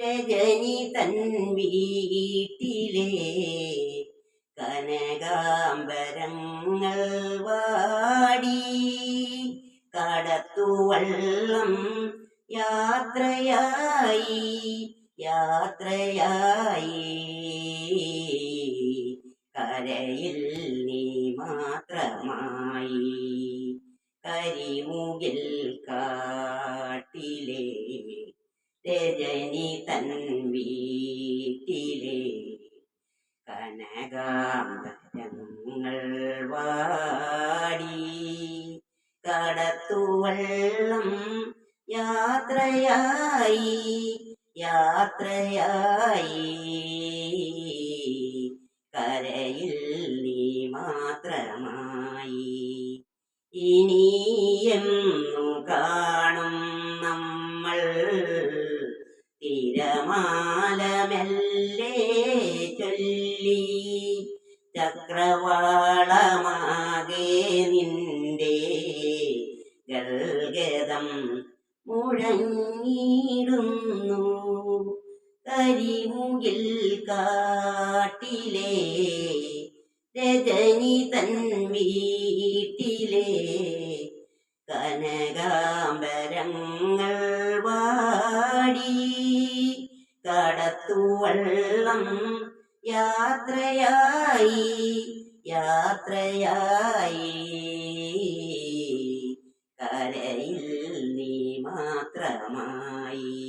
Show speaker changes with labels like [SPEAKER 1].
[SPEAKER 1] രജനി തൻ വീട്ടിലെ. കനകാംബരങ്ങൾ വാടി. കടത്തുവള്ളം യാത്രയായി യാത്രയായി. കരയിൽ നീ മാത്രമായി കരിമുകിൽ കാട്ടിലെ രജനി തൻ വീട്ടിലെ കനകാംബരങ്ങൾ വാടി കടത്തുവള്ളം യാത്രയായി യാത്രയായി. കരയിൽ നീ മാത്രമായി. ഇനിയെന്നു തിരമാലമെല്ലേ ചൊല്ലി. ചക്രവാളമാകെ നിന്റെ ഗൽഗതം മുഴങ്ങിടുന്നു കരിമുകിൽ കാട്ടിലെ രജനി തൻ വീട്ടിലെ കനകാംബരങ്ങൾ വാടി. കടത്തുവള്ളം യാത്രയായി യാത്രയായി. കരയിൽ നീ മാത്രമായി.